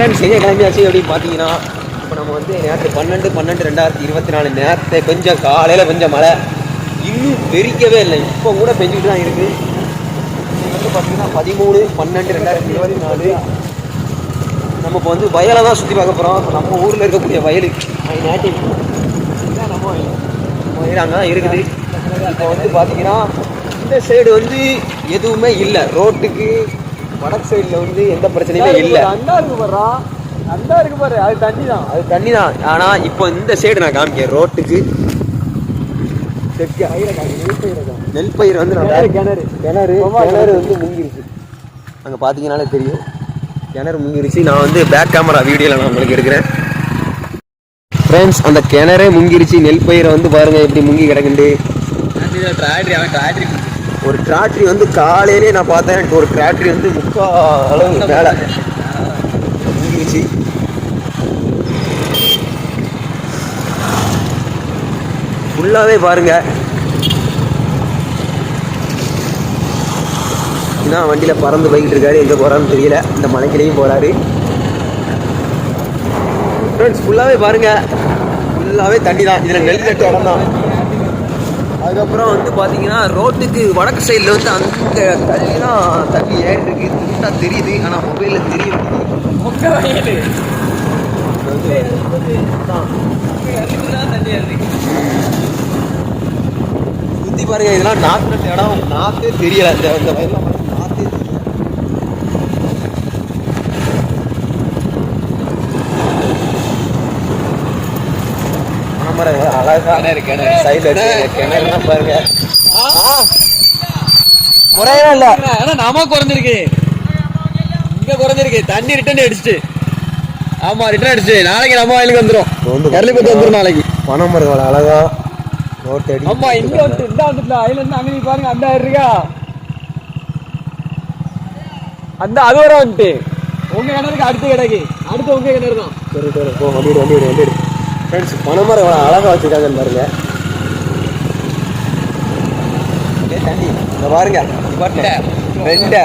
Friends எங்கே கிளம்பியாச்சு அப்படின்னு பார்த்தீங்கன்னா இப்போ நம்ம வந்து நேற்று பன்னெண்டு பன்னெண்டு ரெண்டாயிரத்தி இருபத்தி நாலு நேரத்தை கொஞ்சம் காலையில் கொஞ்சம் மழை. இன்னும் பெருக்கவே இல்லை. இப்போ கூட பெஞ்சிட்டு தான் இருக்குது வந்து பார்த்தீங்கன்னா பதிமூணு பன்னெண்டு ரெண்டாயிரத்தி இருபத்தி நாலு. நம்ம இப்போ வந்து வயலை தான் சுற்றி பார்க்க போகிறோம் நம்ம ஊரில் இருக்கக்கூடிய வயல். நாட்டி நம்ம வயல் அங்கே தான் இருக்குது. இப்போ வந்து பார்த்தீங்கன்னா இந்த சைடு வந்து எதுவுமே இல்லை. ரோட்டுக்கு வடக்கு சைடில் வந்து எந்த பிரச்சனையுமே இல்லை. அண்டா இருக்கு பாருடா. அண்டா இருக்கு பாரு அது தண்ணி தான் அது தண்ணி தான் ஆனால் இப்போ இந்த சைடு நான் காமிக்கேன். ரோட்டுக்கு தெற்க நெல் பயிர் வந்து நான் கிணறு, கிணறு. கிணறு வந்து முங்கிருச்சு. அங்கே பார்த்தீங்கனாலே தெரியும். கிணறு முங்கிருச்சு. நான் வந்து பேக் கேமரா வீடியோவில் நான் உங்களுக்கு எடுக்கிறேன். ஃப்ரெண்ட்ஸ் அந்த கிணறே முங்கிருச்சு. நெல் பயிரை வந்து பாருங்க எப்படி முங்கி கிடக்குண்டு டிராக்டரி அவன் டிராக்டரி ஒரு டிராக்டரி வந்து காலையிலே நான் பார்த்தேன். ஒரு டிராக்டரி வந்து முக்கால் அளவு மேலே முங்கிருச்சு ஃபுல்லாகவே பாருங்க. என்ன வண்டியில் பறந்து போய்கிட்டு இருக்காரு? எங்கே போகிறான்னு தெரியல. இந்த மலைக்கிலையும் போகிறாரு ஃப்ரெண்ட்ஸ் ஃபுல்லாகவே பாருங்க. ஃபுல்லாகவே தண்ணி தான் இதில் நெல் நட்டு இடம் தான் அதுக்கப்புறம் வந்து பார்த்தீங்கன்னா ரோட்டுக்கு வடக்கு சைடில் வந்து அங்கே தண்ணி தான் தண்ணி ஏறி இருக்கு? தெரியுது. ஆனால் மொபைலில் தெரியல. சுற்றி பாருங்க இதெல்லாம் நாற்று இடம். நாற்றே தெரியல. இந்த இந்த வயலில் நாற்றே தெரியல. மரம் அழகா கிணறு. சைடில் கிணறுலாம் பாருங்க. குறையவே இல்லை. ஆனா நாம குறைஞ்சிருக்கு. இங்க குறைஞ்சிருக்கு. தண்ணி ரிட்டர்ன் அடிச்சுட்டு. ஆமா ரிட்டர்ன் அடிச்சு நாளைக்கு நம்ம வயலுக்கு வந்துரும். கரளிப்பட்டு வந்துரும் நாளைக்கு. பணம் அழகா. நோட் அடி ஆமா இங்க வந்து இந்த வந்துட்டு அதுல இருந்து அங்க பாருங்க அந்த இருக்கா? அந்த அது வர வந்துட்டு. உங்க கிணறுக்கு அடுத்த கிடக்கு. அடுத்து உங்க கிணறு தான். சரி சரி. போ வண்டி வண்டி ஃப்ரெண்ட்ஸ் பனைமரம் எவ்வளோ அழகாக வச்சுருக்காங்கன்னு பாருங்க. பாருங்க. வெண்டை.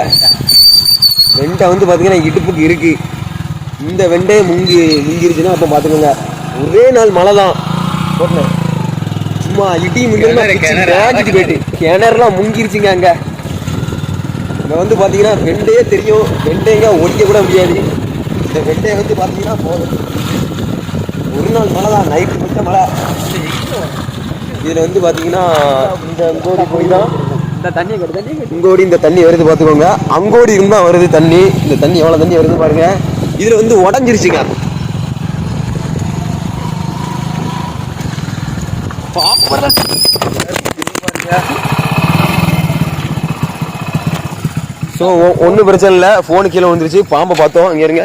வெண்டை வந்து பார்த்தீங்கன்னா இடுப்புக்கு இருக்கு. இந்த வெண்டையை முங்கி முங்கிருச்சுன்னா அப்போ பார்த்துக்கோங்க ஒரே நாள் மழை தான். போட்டேன். சும்மா இடி கிணறு. போயிட்டு. கிணறுலாம் முங்கிருச்சுங்க அங்கே. இங்கே வந்து பார்த்தீங்கன்னா வெண்டையே தெரியும். வெண்டைங்க ஒடிக்க கூட முடியாது. இந்த வெண்டையை வந்து பார்த்தீங்கன்னா போதும். ஒரு நாள் மழை தான் நைட்டு மட்டும் மழை. இதில் வந்து பார்த்தீங்கன்னா இந்த அங்கோடி போய் தான் இந்த தண்ணியை கட்டு இங்கோடி இந்த தண்ணி வருது பார்த்துக்கோங்க அங்கோடி இருந்தால் வருது தண்ணி. இந்த தண்ணி எவ்வளோ தண்ணி வருது பாருங்க. இதில் வந்து உடஞ்சிருச்சுங்க. ஸோ ஒன்றும் பிரச்சனை இல்லை. ஃபோனு கீழே வந்துருச்சு பாம்பை பார்த்தோம். இங்கே இருங்க.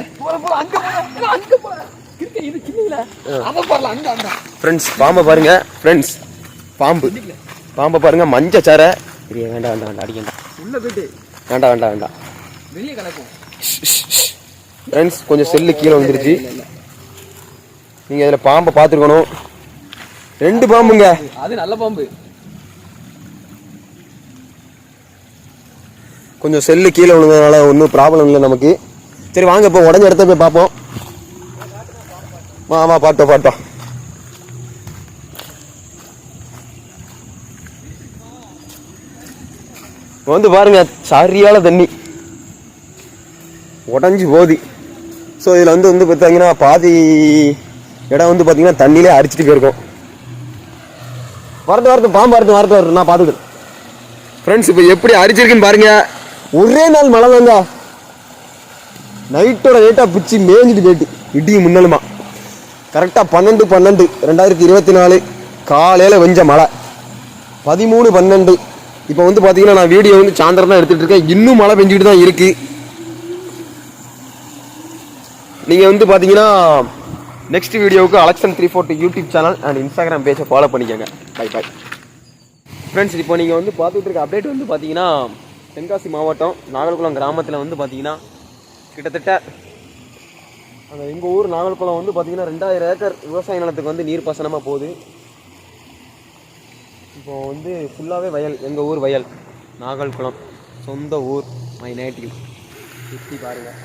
ஃப்ரெண்ட்ஸ் பாம்பை பாருங்க. ஃப்ரெண்ட்ஸ் பாம்பு. பாம்பை பாருங்க மஞ்ச சாரை. வேண்டாம் வேண்டாம் வேண்டாம் அடிக்கண்டா உள்ள போயிட்டு. வேண்டாம் வேண்டாம் வேண்டாம் வெளியே கிடக்கும் ஃப்ரெண்ட்ஸ் கொஞ்சம் செல்லு கீழே வந்துருச்சு நீங்கள் இதில் பாம்பை பார்த்துருக்கணும். ரெண்டு பாம்புங்க. அது நல்ல பாம்பு. கொஞ்சம் செல்லு கீழே விழுந்ததுனால ஒன்றும் ப்ராப்ளம் இல்லை நமக்கு. சரி வாங்க இப்போ உடஞ்ச இடத்த போய் பார்ப்போம். ஆமாம் பார்த்தோம் பார்த்தோம் வந்து பாருங்க சரியான தண்ணி. உடஞ்சி போதி ஸோ இதில் வந்து வந்து பார்த்தீங்கன்னா பாதி இடம் வந்து பார்த்தீங்கன்னா தண்ணியிலே அரிச்சிட்டு போயிருக்கோம். வரது வரது பாம்பு வரது வரது வரது நான் பார்த்துக்கிறேன். ஃப்ரெண்ட்ஸ் இப்போ எப்படி அரிச்சிருக்குன்னு பாருங்க. ஒரே நாள் மழை தாங்க நைட்டோட நைட்டாக பிச்சு மேய்ஞ்சிட்டு போயிட்டு. இடி முன்னலுமா. கரெக்டாக பன்னெண்டு பன்னெண்டு. ரெண்டாயிரத்தி இருபத்தி நாலு காலையில் வெஞ்ச மழை. பதிமூணு பன்னெண்டு. இப்போ வந்து பார்த்தீங்கன்னா நான் வீடியோ வந்து சாயந்தரம் தான் எடுத்துகிட்டு இருக்கேன். இன்னும் மழை பெஞ்சிக்கிட்டு தான் இருக்குது நீங்கள் வந்து பார்த்தீங்கன்னா நெக்ஸ்ட் வீடியோவுக்கு அலெக்ஷன் three forty YouTube channel and Instagram பேஜை ஃபாலோ பண்ணிக்கோங்க. பை பை ஃப்ரெண்ட்ஸ் இப்போ நீங்கள் வந்து பார்த்துட்டு இருக்க அப்டேட் வந்து பார்த்தீங்கன்னா தென்காசி மாவட்டம் நாகர்குளம் கிராமத்தில் வந்து பார்த்தீங்கன்னா கிட்டத்தட்ட அந்த எங்கள் ஊர் நாகல்குளம் வந்து பார்த்திங்கன்னா ரெண்டாயிரம் ஏக்கர் விவசாய நிலத்துக்கு வந்து நீர் பாசனமாக போகுது. இப்போ வந்து ஃபுல்லாகவே வயல். எங்கள் ஊர் வயல்? நாகல்குளம் சொந்த ஊர். மை நேட்டிவ் சுற்றி பாருங்கள்